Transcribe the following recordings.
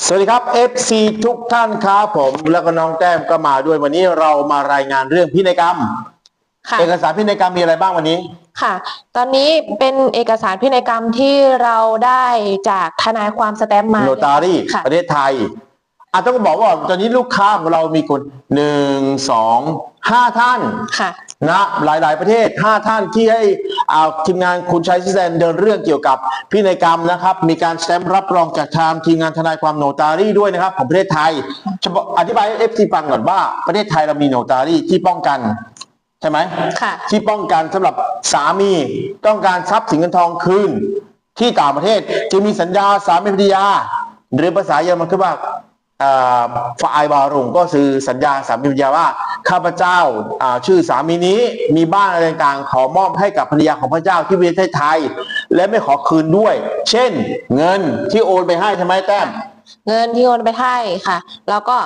สวัสดีครับ FC ทุกท่านครับผมแล้วก็น้องแต้มก็มาด้วยวันนี้เรามารายงานเรื่องพินัยกรรม ค่ะ เอกสารพินัยกรรมมีอะไรบ้างวันนี้ ค่ะ ตอนนี้เป็นเอกสารพินัยกรรมที่เราได้จากทนายความสแตมป์มา โนตารี่ค่ะ ประเทศไทยอาจต้องบอกว่าตอนนี้ลูกค้าของเรามีคนหนึ่งสองห้าท่านค่ะ นะหลายๆ ประเทศ5ท่านที่ให้ อ่าทีมงานคุณชัยซิแซนเดินเรื่องเกี่ยวกับพินัยกรรมนะครับ มีการสแตมป์รับรองจากทางทีมงานทนายความโนตารี่ด้วยนะครับ ของประเทศไทยเฉพาะอธิบายให้เอฟซีฟังก่อนว่าประเทศไทยเรามีโนตารี่ที่ป้องกันใช่ไหมค่ะที่ป้องกันสำหรับสามีต้องการทรัพย์สินเงินทองคืนที่ต่างประเทศจึงมีสัญญาสามีภรรยาหรือภาษาเยอรมันคือว่าฝ่ายบารุงก็คือสัญญาสามีภรรยาว่า ข้าพเจ้าอ่าชื่อสามีนี้มีบ้านอะไรต่างๆขอมอบให้กับภรรยาของพระเจ้าที่ประเทศไทย และไม่ขอคืนด้วย เช่น เงินที่โอนไปให้ใช่ไหมแต้มเงินที่โอนไปให้ค่ะ แล้วก็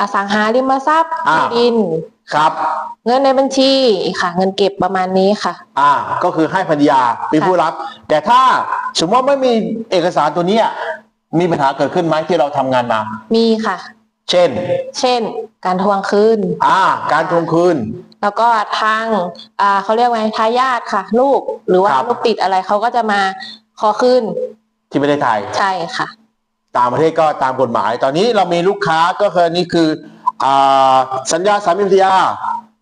อสังหาริมทรัพย์อ่าที่ดินครับ เงินในบัญชีค่ะ เงินเก็บประมาณนี้ค่ะ อ่า ก็คือให้ภรรยาเป็นผู้รับ แต่ถ้าสมมติว่าไม่มีเอกสารตัวเนี้ยมีปัญหาเกิดขึ้นไหมที่เราทำงานมา มีค่ะ เช่น เช่น การทวงคืน อ่า การทวงคืน แล้วก็ทางอ่าเขาเรียกว่าไงทายาทค่ะ ลูกหรือว่าครับ ลูกติดอะไรเขาก็จะมาขอคืนที่ประเทศไทย ใช่ค่ะ ต่างประเทศก็ตามกฎหมาย ตอนนี้เรามีลูกค้าก็คือนี่คืออ่าสัญญาสามีภรรยา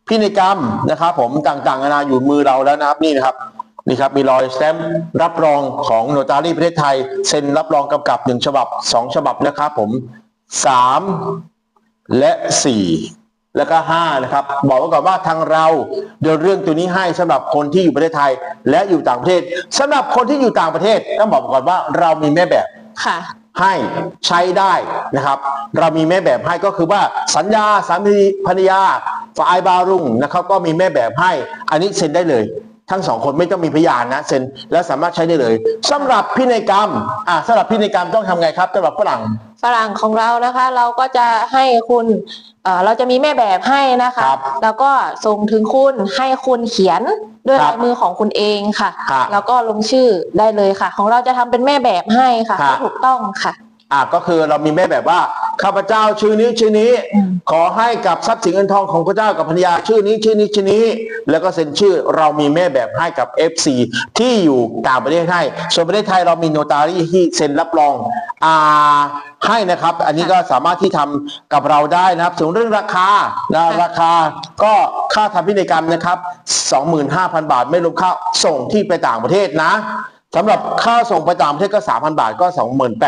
พินัยกรรมนะครับผมต่างๆนานาอยู่มือเราแล้วนะครับนี่นะครับนี่ครับมีรอยสแตมป์รับรองของโนตารีประเทศไทยเซ็นรับรองกำกับหนึ่งฉบับสองฉบับนะครับผม สามและสี่แล้วก็ห้านะครับ บอกไว้ก่อนว่าทางเราเดินเรื่องตัวนี้ให้สำหรับคนที่อยู่ประเทศไทย และอยู่ต่างประเทศสำหรับคนที่อยู่ต่างประเทศต้องบอกก่อนว่าเรามีแม่แบบค่ะให้ใช้ได้นะครับ เรามีแม่แบบให้ก็คือว่าสัญญาสามีภรรยาฝ่ายบารุงนะครับ ก็มีแม่แบบให้ อันนี้เซ็นได้เลย ทั้งสองคนไม่ต้องมีพยานนะเซ็นแล้วสามารถใช้ได้เลยสำหรับพินัยกรรมอ่าสำหรับพินัยกรรมต้องทำไงครับสำหรับฝรั่งฝรั่งของเรานะคะ เราก็จะให้คุณเอ่อเราจะมีแม่แบบให้นะคะครับแล้วก็ส่งถึงคุณให้คุณเขียนด้วยครับลายมือของคุณเองค่ะครับแล้วก็ลงชื่อได้เลยค่ะ ของเราจะทำเป็นแม่แบบให้ค่ะครับให้ถูกต้องค่ะอ่าก็คือเรามีแม่แบบว่าข้าพเจ้าชื่อนี้ชื่อนี้อืมขอให้กับทรัพย์สินเงินทองของพระเจ้ากับภรรยาชื่อนี้ชื่อนี้ชื่อนี้ แล้วก็เซ็นชื่อเรามีแม่แบบให้กับ FC ที่อยู่ต่างประเทศให้ส่วนประเทศไทยเรามีโนตารี่ที่เซ็นรับรองอ่าให้นะครับ อันนี้ก็สามารถที่ทำกับเราได้นะครับส่วนเรื่องราคานะราคาก็ค่าทำพินัยกรรมนะครับ 25,000 บาท ไม่รวมค่าส่งที่ไปต่างประเทศนะสำหรับค่าส่งไปต่างประเทศก็ 3,000 บาทก็ 28,000